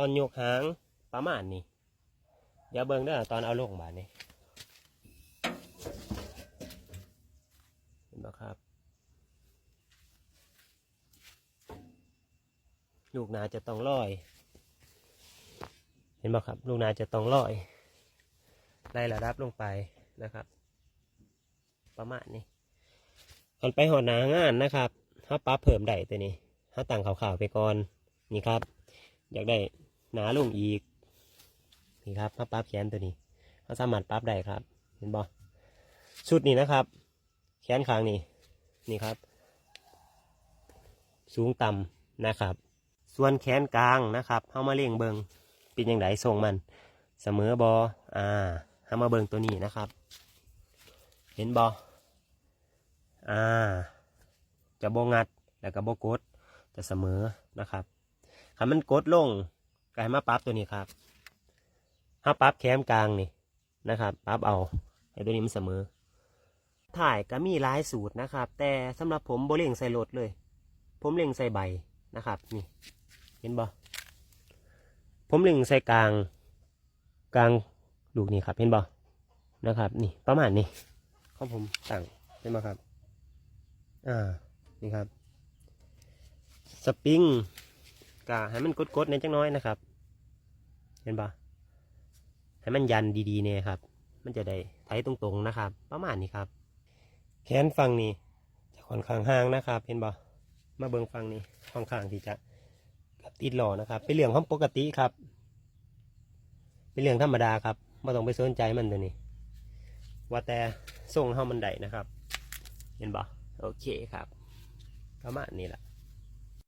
ตอนยกหางประมาณนี้เดี๋ยวเบิ่งเด้อตอนเอาลงบาดนี้เห็นบ่ครับ ลูกนาจะต้องลอย เห็นบ่ครับ ลูกนาจะต้องลอยไล่ระดับลงไปนะครับ ประมาณนี้ก่อนไปหอดหนางานนะครับถ้าปรับเพิ่มได้ตัวนี้ถ้าตั้งขาวๆไปก่อนนี่ครับ อยากได้ หนาลงอีก นี่ครับถ้าปรับแขนตัวนี้เขาสามารถปรับได้ครับ เห็นบ่ชุดนี้นะครับ แขนข้างนี้นี่ครับ สูงต่ำนะครับ ส่วนแขนกลางนะครับเข้ามาเลี่ยงเบิงเป็นยังไงทรงมัน เสมอบออ่าเข้ามาเบิงตัวนี้นะครับ เห็นบออ่า จะโบงัดแล้วก็โบกดจะเสมอนะครับถ้ามันกดลง ก็ให้มาปรั๊บตัวนี้ครับถ้าปรั๊บแคมกลางนี่นะครับปรั๊บเอาให้ตัวนี้มันเสมอ ถ่ายก็มีหลายสูตรนะครับ แต่สำหรับผมโบเล่งใส่รถเลย ผมเล่งใส่ใบนะครับนี่ เห็นบ่ผมเล็งใส่กลางกลางลูกนี่ครับ เห็นบ่นะครับ นี่ประมาณนี้ของผมตั้งเห็นบ่ครับ อ่านี่ครับ สปริง กะให้มันกดๆในอยจังน้อยนะครับ เห็นบ่ให้มันยันดีๆเนี่ยครับ มันจะได้ไถตรงๆนะครับ ประมาณนี้ครับ แขนฝั่งนี้จะค่อนข้างห่างนะครับ เห็นบ่มาเบิ่งฝั่งนี้ค่อนข้างที่จะติดหล่อนะครับ เป็นเรื่องของปกติครับ เป็นเรื่องธรรมดาครับไม่ต้องไปสนใจมันตัวนี้ ว่าแต่ส่งเข้ามันได้นะครับ เห็นบ่โอเคครับประมาณนี้แหละ